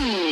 Hmm.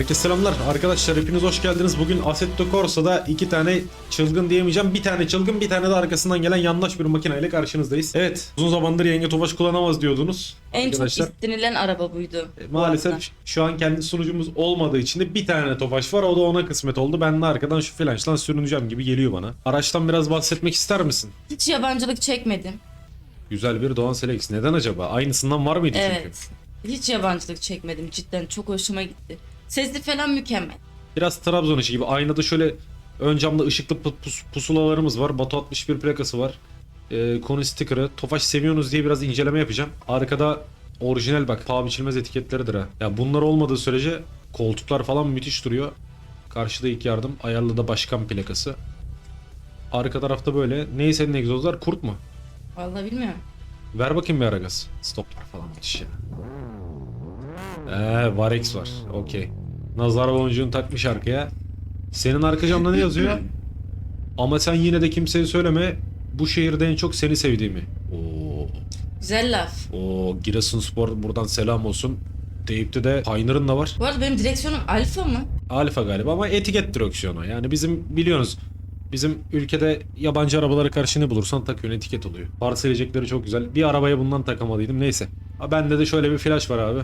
Herkese selamlar. Arkadaşlar hepiniz hoş geldiniz. Bugün Assetto Corsa'da iki tane çılgın diyemeyeceğim. Bir tane çılgın bir tane de arkasından gelen yanlış bir makineyle karşınızdayız. Evet uzun zamandır yenge tofaş kullanamaz diyordunuz. En Arkadaşlar. çok istenilen araba buydu. E, bu arada. Maalesef şu an kendi sunucumuz olmadığı için de bir tane tofaş var. O da ona kısmet oldu. Ben de arkadan şu flanştan sürüneceğim gibi geliyor bana. Araçtan biraz bahsetmek ister misin? Hiç yabancılık çekmedim. Güzel bir Doğan Selex. Neden acaba? Aynısından var mıydı çünkü? Evet. Hiç yabancılık çekmedim cidden çok hoşuma gitti. Sesi falan mükemmel. Biraz Trabzon işi gibi. Aynada şöyle ön camda ışıklı pu- pus- pusulalarımız var. Batu 61 plakası var. Ee, konu sticker'ı. Tofaş seviyorsunuz diye biraz inceleme yapacağım. Arkada orijinal bak. Paha biçilmez etiketleridir ha. Ya bunlar olmadığı sürece koltuklar falan müthiş duruyor. Karşıda ilk yardım. Ayarlı da başkan plakası. Arka tarafta böyle. Neyse senin egzozlar? Kurt mu? Vallahi bilmiyorum. Ver bakayım bir ara gaz. Stoplar falan müthiş ya. Eee Varex var. Okey. Nazar boncuğunu takmış arkaya. Senin arka camda ne yazıyor? Ama sen yine de kimseye söyleme. Bu şehirde en çok seni sevdiğimi. Oo, Güzel laf. o Giresunspor buradan selam olsun. Deyip'te de Pioneer'ın da var. Bu arada benim direksiyonum alfa mı? Alfa galiba ama etiket direksiyonu. Yani bizim biliyorsunuz bizim ülkede yabancı arabalara karşı ne bulursan takıyorsun etiket oluyor. Parselecekleri çok güzel. Bir arabaya bundan takamadıydım neyse. Ha, bende de şöyle bir flash var abi.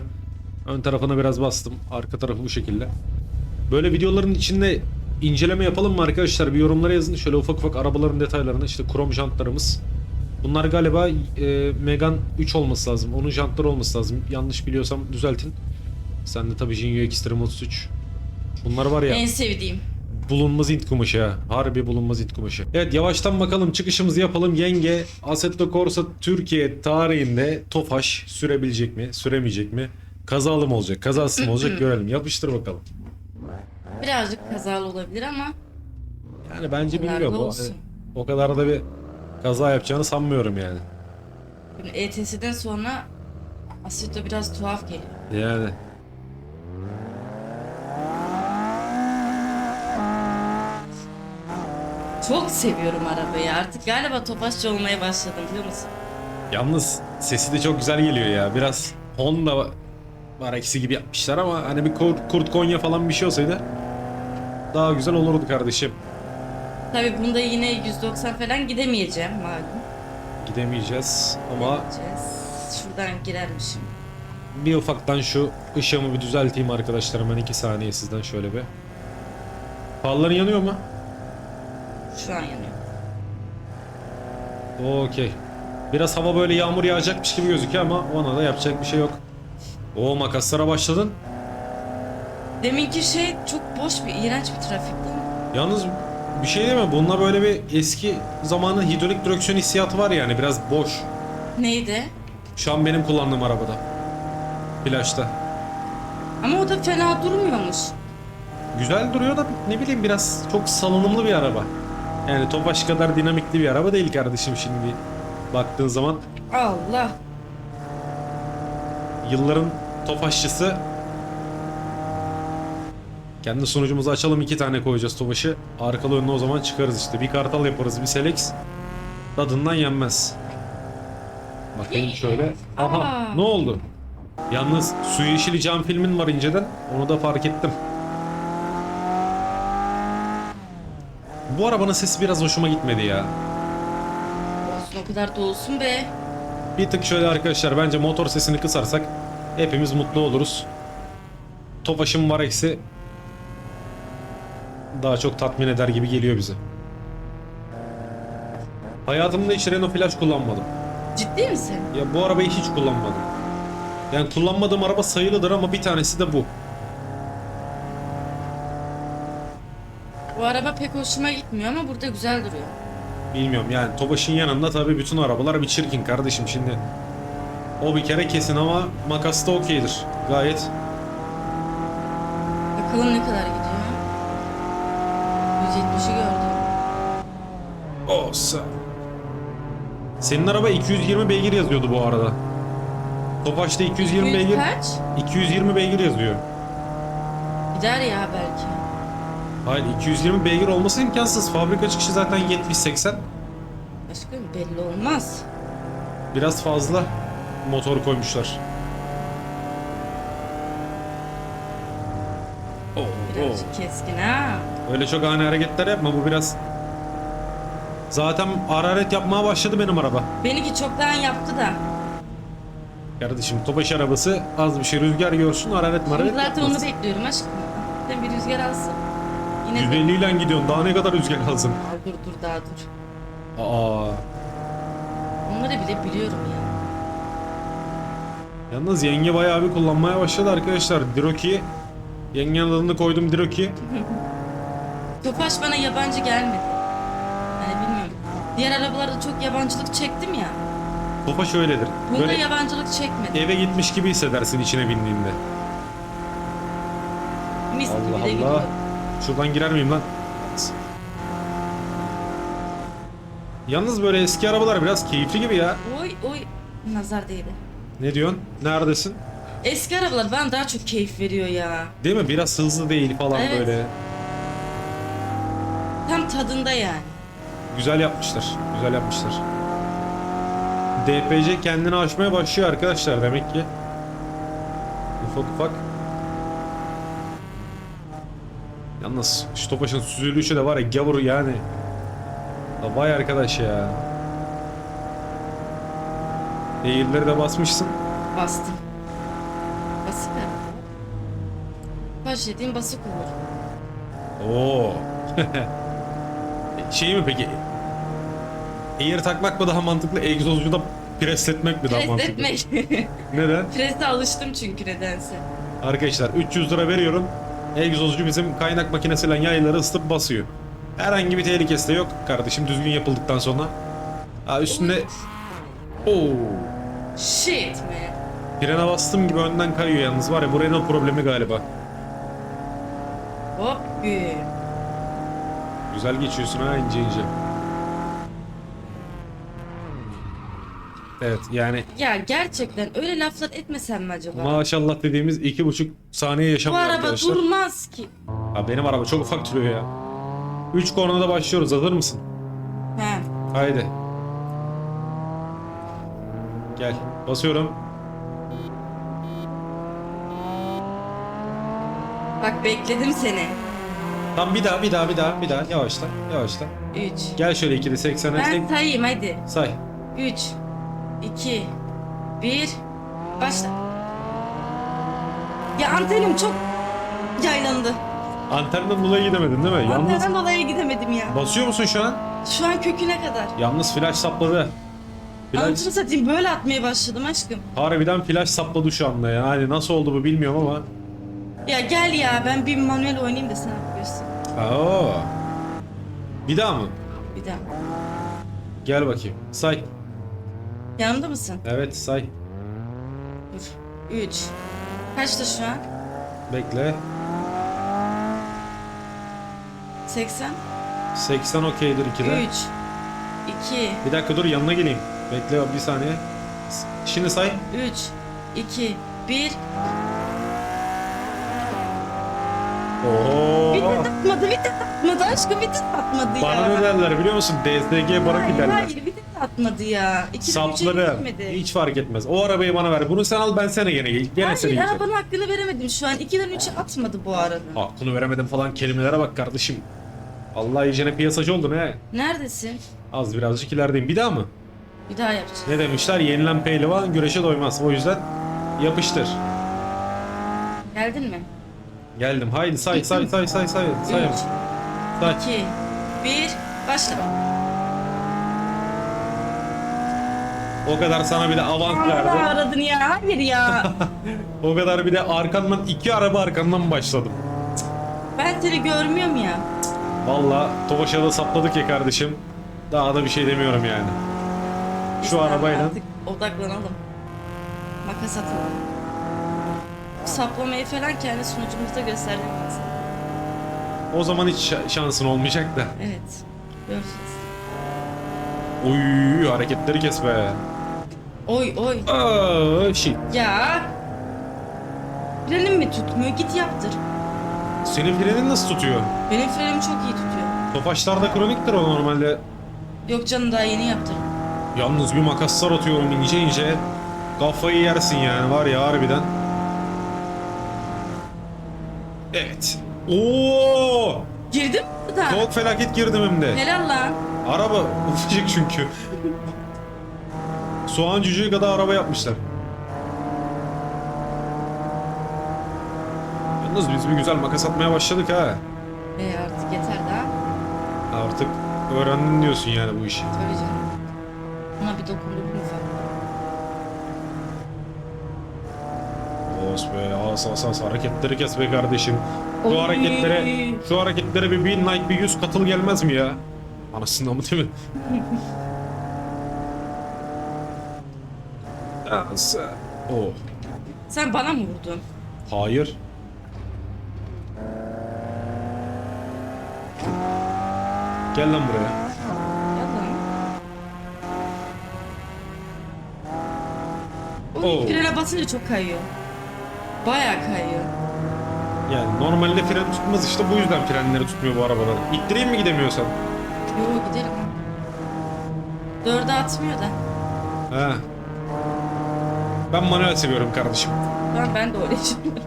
Ön tarafına biraz bastım. Arka tarafı bu şekilde. Böyle videoların içinde inceleme yapalım mı arkadaşlar? Bir yorumlara yazın. Şöyle ufak ufak arabaların detaylarını. işte krom jantlarımız. Bunlar galiba e, Megane 3 olması lazım. Onun jantları olması lazım. Yanlış biliyorsam düzeltin. Sen de tabii Jinio Extreme 33. Bunlar var ya. En sevdiğim. Bulunmaz int kumaşı ha. Harbi bulunmaz int kumaşı. Evet yavaştan bakalım çıkışımızı yapalım. Yenge Assetto Corsa Türkiye tarihinde Tofaş sürebilecek mi? Süremeyecek mi? Kazalı mı olacak? Kazasız mı olacak? Görelim. Yapıştır bakalım. Birazcık kazalı olabilir ama Yani bence Nerede bilmiyorum. O, olsun? o kadar da bir kaza yapacağını sanmıyorum yani. şimdi ETS'den sonra Assetto biraz tuhaf geliyor. Yani. Çok seviyorum arabayı artık galiba topaşçı olmaya başladım biliyor musun? Yalnız sesi de çok güzel geliyor ya. Biraz Honda var eksi gibi yapmışlar ama hani bir Kurt, Kurt Konya falan bir şey olsaydı daha güzel olurdu kardeşim. Tabi bunda yine 190 falan gidemeyeceğim malum. Gidemeyeceğiz ama Gideceğiz. Şuradan girermişim. bir ufaktan şu ışığımı bir düzelteyim arkadaşlar hemen 2 saniye sizden şöyle bir. Farların yanıyor mu? Şu an yanıyor. Okey. Biraz hava böyle yağmur yağacakmış gibi gözüküyor ama ona da yapacak bir şey yok. O makaslara başladın. Deminki şey çok boş bir, iğrenç bir trafik değil mi? Yalnız bir şey değil mi? Bununla böyle bir eski zamanın hidrolik direksiyon hissiyatı var yani biraz boş. Neydi? Şu an benim kullandığım arabada. Plajda. Ama o da fena durmuyormuş. Güzel duruyor da ne bileyim biraz çok salınımlı bir araba. Yani Tofaş kadar dinamikli bir araba değil kardeşim şimdi baktığın zaman. Allah. Yılların Tofaşçısı. Kendi sunucumuzu açalım iki tane koyacağız Tofaş'ı. Arkalı önüne o zaman çıkarız işte. Bir kartal yaparız bir Selex. Tadından yenmez. Bakayım şöyle. Aha Aa. ne oldu? Yalnız Su Yeşili Cam filmin var inceden. Onu da fark ettim. Bu arabanın sesi biraz hoşuma gitmedi ya. Olsun o kadar da olsun be. Bir tık şöyle arkadaşlar bence motor sesini kısarsak hepimiz mutlu oluruz. Tofaş'ın var eksi daha çok tatmin eder gibi geliyor bize. Hayatımda hiç Renault Flash kullanmadım. Ciddi misin? Ya bu arabayı hiç kullanmadım. Yani kullanmadığım araba sayılıdır ama bir tanesi de bu. Bu araba pek hoşuma gitmiyor ama burada güzel duruyor. Bilmiyorum yani Tofaş'ın yanında tabii bütün arabalar bir çirkin kardeşim şimdi. O bir kere kesin ama makas da okeydir. Gayet Bakalım ne kadar gidiyor. 170'i gördüm. Olsa. Senin araba 220 beygir yazıyordu bu arada. Tofaş'ta 220 Yüz beygir. kaç? 220 beygir yazıyor. Gider ya belki. Hayır 220 beygir olması imkansız. Fabrika çıkışı zaten 70-80. Aşkım belli olmaz. Biraz fazla motor koymuşlar. Oo. Birazcık keskin ha. Öyle çok ani hareketler yapma bu biraz. Zaten hararet yapmaya başladı benim araba. Benimki çoktan yaptı da. Kardeşim Topaş arabası az bir şey rüzgar görsün hararet mararet Şimdi zaten yapmaz. onu bekliyorum aşkım. Sen bir rüzgar alsın. Yine de... 150 ile gidiyorsun daha ne kadar rüzgar lazım. Aa, dur dur daha dur. Aa. Onları bile biliyorum ya. Yalnız yenge bayağı bir kullanmaya başladı arkadaşlar. Diroki. Yengenin adını koydum Diroki. Tofaş bana yabancı gelmedi. Yani bilmiyorum. Diğer arabalarda çok yabancılık çektim ya. Topaş öyledir. Bunda Böyle yabancılık çekmedim. eve gitmiş gibi hissedersin içine bindiğinde. Mis gibi de Allah Allah. gidiyor. Şuradan girer miyim lan? Yalnız böyle eski arabalar biraz keyifli gibi ya. Oy oy. Nazar değdi. Ne diyorsun? Neredesin? Eski arabalar bana daha çok keyif veriyor ya. Değil mi? Biraz hızlı değil falan Evet. böyle. Tam tadında yani. Güzel yapmışlar. Güzel yapmışlar. DPC kendini aşmaya başlıyor arkadaşlar demek ki. Ufak ufak. Yalnız şu Topaş'ın süzülüşü de var ya gavur yani. Ya Vay arkadaş ya. Eğilleri de basmışsın. Bastım. Basık araba. Baş yediğin basık olur. Oo. şey mi peki? Eğer takmak mı daha mantıklı, egzozcu da presletmek mi daha Pres mantıklı? etmek. Neden? Prese alıştım çünkü nedense. Arkadaşlar 300 lira veriyorum. Egzozcu bizim kaynak makinesiyle yayları ısıtıp basıyor. Herhangi bir tehlikesi de yok kardeşim düzgün yapıldıktan sonra. Ha üstünde Oo. Shit man. Frene bastım gibi önden kayıyor yalnız var ya bu Renault problemi galiba. Hop güm. Güzel geçiyorsun ha ince ince. Evet yani Ya gerçekten öyle laflar etmesem mi acaba? maşallah dediğimiz iki buçuk saniye Bu yaşamıyor araba arkadaşlar. durmaz ki. Ha, benim araba çok ufak duruyor ya. 3 kornada başlıyoruz hazır mısın? He. Haydi. Gel. Basıyorum. Bak bekledim seni. Tam bir daha bir daha bir daha bir daha yavaşla yavaşla. 3. Gel şöyle ikili 80'e Ben tek sayayım hadi. say. 3 2 1 Başla. Ya antenim çok yaylandı. Antenden dolayı gidemedin değil mi? Yalnız Antenden dolayı gidemedim ya. basıyor musun şu an? Şu an köküne kadar. Yalnız flash sapladı. Flash, Anasını satayım böyle atmaya başladım aşkım. harbiden flash sapladı şu anda ya. Hani nasıl oldu bu bilmiyorum ama. Ya gel ya ben bir manuel oynayayım da sana göstereyim. Oo. Bir daha mı? Bir daha. Gel bakayım. Say. Yanımda mısın? Evet say. Dur. 3 Kaçta şu an? Bekle. 80 80 okeydir 2'de. 3 2 Bir dakika dur yanına geleyim. Bekle bir saniye. Şimdi say. 3 2 1 Oo. Vites atmadı, vites atmadı aşkım vites atmadı ya. Bana ne derler biliyor musun? DSG Barak Hayır, derler. hayır vites atmadı ya. İki Sapları. Hiç fark etmez. O arabayı bana ver. Bunu sen al ben sana gene gel. Gene seni Hayır yiyeceğim. arabanın hakkını veremedim şu an. 2'den 3'e atmadı bu arada. Hakkını veremedim falan kelimelere bak kardeşim. Allah iyicene piyasacı oldun he. Neredesin? Az birazcık ilerideyim. Bir daha mı? Bir daha yapacağım. Ne demişler? Yenilen pehlivan güreşe doymaz. O yüzden yapıştır. Geldin mi? Geldim. Haydi say say say say say. 3 Say. Say. 2 1 Başla. O kadar sana bir de avans Allah verdi. aradın ya. Hayır ya. O kadar bir de arkandan iki araba arkandan başladım. ben seni görmüyorum ya. Valla Tofaş'a da sapladık ya kardeşim. Daha da bir şey demiyorum yani. Şu Biz arabayla. Artık odaklanalım. Makas atalım. Saplamayı falan kendi sunucumuzda sana. O zaman hiç şa- şansın olmayacak da. Evet. Göreceğiz. Oy hareketleri kes be. Oy oy. Aa, shit. Ya. Frenim mi tutmuyor? Git yaptır. Senin frenin nasıl tutuyor? Benim frenim çok iyi tutuyor. Tofaşlarda kroniktir o normalde. Yok canım daha yeni yaptırdım. Yalnız bir makaslar atıyorum ince ince. Kafayı yersin yani var ya harbiden. Evet. Oo! Girdim mi da? Çok felaket girdim hem de. Helal lan. Araba ufacık çünkü. Soğan cücüğü kadar araba yapmışlar. Yalnız biz bir güzel makas atmaya başladık ha. E artık yeter daha. Artık öğrendin diyorsun yani bu işi. Tabii canım. Buna bir mu ufak? Os be as as as hareketleri kes be kardeşim. Şu Oy. hareketlere şu hareketlere bir bin like bir yüz katıl gelmez mi ya? Anasını mı değil mi? As- Oh. Sen bana mı vurdun? Hayır. Gel lan buraya. Oo. frene basınca çok kayıyor. Bayağı kayıyor. Yani normalde fren tutmaz işte bu yüzden frenleri tutmuyor bu arabalar. İttireyim mi gidemiyorsan? Yo giderim. Dörde atmıyor da. He. Ben manuel seviyorum kardeşim. Ben, ben de öyle düşünüyorum.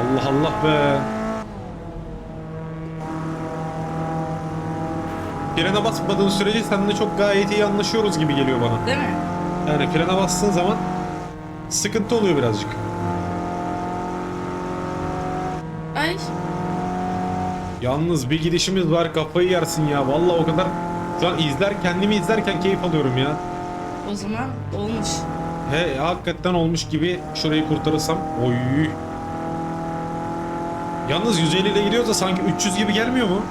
Allah Allah be. Frene basmadığın sürece seninle çok gayet iyi anlaşıyoruz gibi geliyor bana. Değil mi? Yani frene bastığın zaman sıkıntı oluyor birazcık. Ay. Yalnız bir gidişimiz var kafayı yersin ya. Vallahi o kadar şu an izler kendimi izlerken keyif alıyorum ya. O zaman olmuş. He hakikaten olmuş gibi şurayı kurtarırsam. Oy. Yalnız 150 ile gidiyoruz da sanki 300 gibi gelmiyor mu?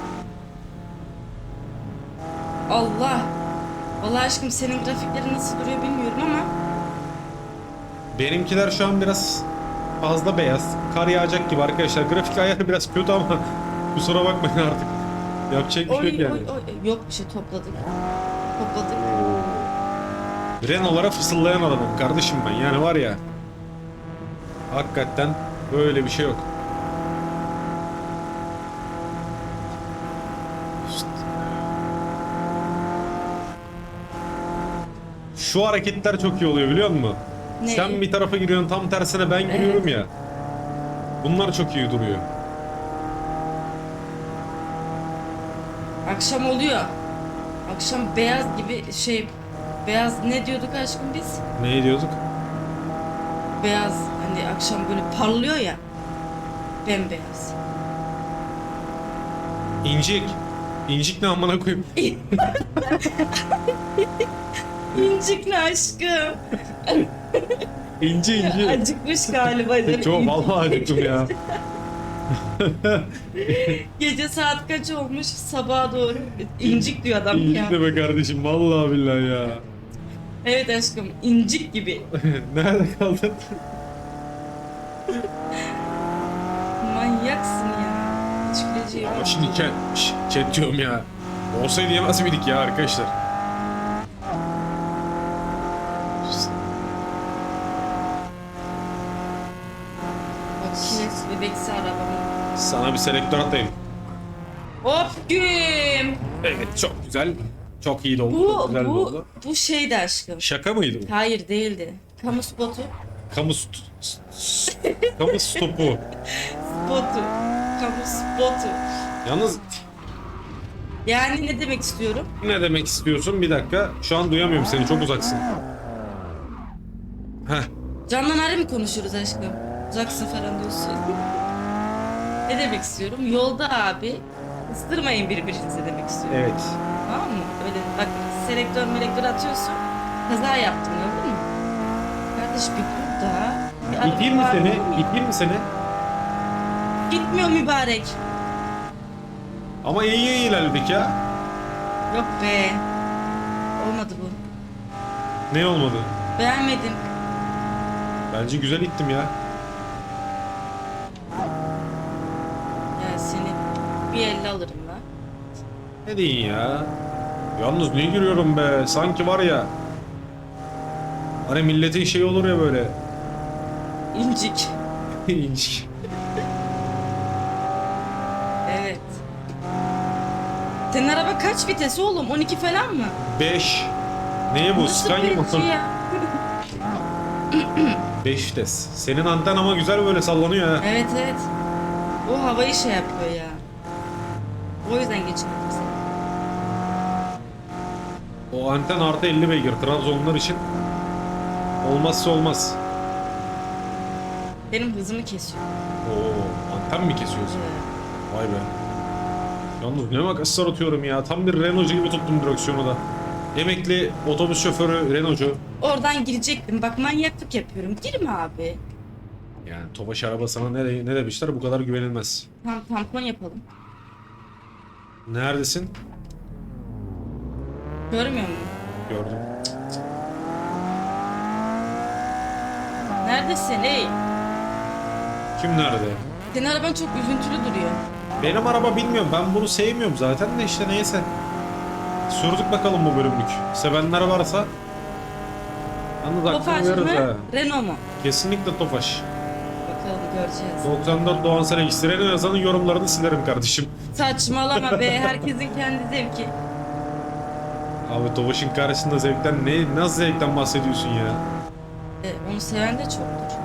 Vallahi aşkım senin grafiklerin nasıl duruyor bilmiyorum ama Benimkiler şu an biraz fazla beyaz. Kar yağacak gibi arkadaşlar. Grafik ayarı biraz kötü ama kusura bakmayın artık. Yapacak bir şey yok yani. oy, oy. yok bir şey topladık. Topladık. Renault'lara fısıldayan adamım kardeşim ben. Yani var ya. Hakikaten böyle bir şey yok. İşte. Şu hareketler çok iyi oluyor biliyor musun? Ne? Sen bir tarafa giriyorsun tam tersine ben giriyorum ya. Bunlar çok iyi duruyor. Akşam oluyor. Akşam beyaz gibi şey beyaz ne diyorduk aşkım biz? Ne diyorduk? Beyaz hani akşam böyle parlıyor ya. Bembeyaz. İncik. İncik ne amına koyayım? İncik ne aşkım? İnci inci. Acıkmış galiba. Çok vallahi acıktım ya. Gece saat kaç olmuş? Sabaha doğru. İncik diyor adam ya. İncik be kardeşim vallahi billahi ya. Evet aşkım incik gibi. Nerede kaldın? Manyaksın ya. Güleceğim. Ama şimdi chat, chat diyorum ya. Olsaydı yemez miydik ya arkadaşlar? Arabamı. Sana bir selektör atayım. Hop güm. Evet çok güzel. Çok iyi oldu. Bu çok güzel bu oldu. bu şeydi aşkım. Şaka mıydı bu? Hayır değildi. Kamu spotu. Kamu st- s- kamu stopu. Spotu. Kamu spotu. Yalnız Yani ne demek istiyorum? ne demek istiyorsun? Bir dakika. Şu an duyamıyorum seni. Çok uzaksın. Heh. Candan Ari mi konuşuyoruz aşkım? Uzaksın falan diyorsun. Ne demek istiyorum? Yolda abi ıstırmayın birbirinizi demek istiyorum. Evet. Tamam mı? Öyle bak selektör melektör atıyorsun. Kaza yaptın gördün mü? Kardeş bir dur da. Bir İteyim mi var seni? İteyim mi seni? Gitmiyor mübarek. Ama iyi iyi ilerledik ya. Yok be. Olmadı bu. Ne olmadı? Beğenmedim. Bence güzel ittim. Ya seni bir elle alırım ben. Ne deyin ya? Yalnız niye giriyorum be? Sanki var ya. Hani milletin şey olur ya böyle. İncik. İncik. Senin araba kaç vites oğlum? 12 falan mı? 5. Neye bu? Nasıl Scania mı? birinci ya? 5 vites. Senin anten ama güzel böyle sallanıyor ha. Evet evet. O havayı şey yapıyor ya. O yüzden geçirmedim seni. O anten artı 50 beygir. Trabzonlar için olmazsa olmaz. Benim hızımı kesiyor. Oo, anten mi kesiyorsun? Ee, Vay be. Yalnız ne makaslar atıyorum ya. Tam bir Renault'cu gibi tuttum direksiyonu da. Emekli otobüs şoförü Renault'cu. Oradan girecektim. Bak manyaklık yapıyorum. Girme abi. Yani Tofaş arabasına ne, ne demişler bu kadar güvenilmez. Tam tampon yapalım. Neredesin? Görmüyor musun? Gördüm. Neredesin ey? Kim nerede? Senin araban çok üzüntülü duruyor. Benim araba bilmiyorum. Ben bunu sevmiyorum zaten de işte neyse. Sürdük bakalım bu bölümlük. Sevenler varsa Yalnız Tofaş hakkını veririz mı? ha. Renault mu? Kesinlikle Tofaş. Bakalım göreceğiz. 94 Doğan Selek. Renault yazanın yorumlarını silerim kardeşim. Saçmalama be. Herkesin kendi zevki. Abi Tofaş'ın karşısında zevkten ne nasıl zevkten bahsediyorsun ya? E, onu seven de çoktur.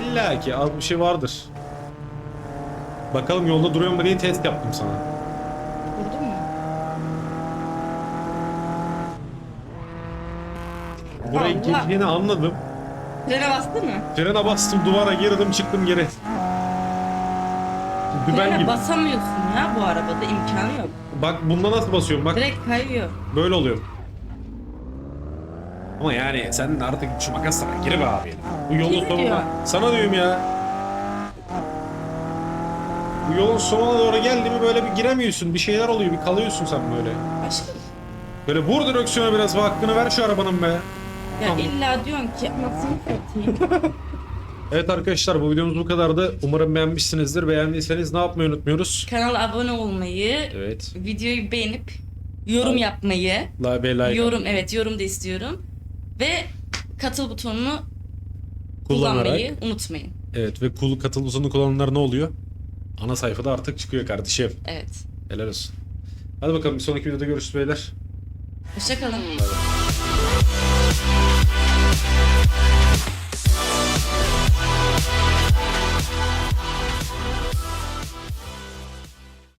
İlla ki az bir şey vardır. Bakalım yolda duruyor mu diye test yaptım sana. Vurdun mu? Buraya Allah. anladım. Frene bastın mı? Frene bastım duvara girdim çıktım geri. Düben Frene gibi. basamıyorsun ya bu arabada. imkanı yok. Bak bunda nasıl basıyorum bak Direkt kayıyor. böyle oluyor. Ama yani sen artık şu makasla gir be abi. Bu yolun Kim sonuna. diyor? Sana diyorum ya. Bu yolun sonuna doğru geldi mi böyle bir giremiyorsun. Bir şeyler oluyor bir kalıyorsun sen böyle. Aşkım. Böyle vur direksiyona biraz ve hakkını ver şu arabanın be. Ya Tamam. illa diyorsun ki anasını satayım. Evet arkadaşlar bu videomuz bu kadardı. Umarım beğenmişsinizdir. Beğendiyseniz ne yapmayı unutmuyoruz. Kanala abone olmayı, Evet. videoyu beğenip yorum yapmayı, La ve like yorum evet yorum da istiyorum ve katıl butonunu kullanarak. kullanmayı unutmayın. Evet ve kul katıl butonunu kullananlar ne oluyor? Ana sayfada artık çıkıyor kardeşim. Evet. Helal olsun. Hadi bakalım bir sonraki videoda görüşürüz beyler. Hoşçakalın. Bay bay.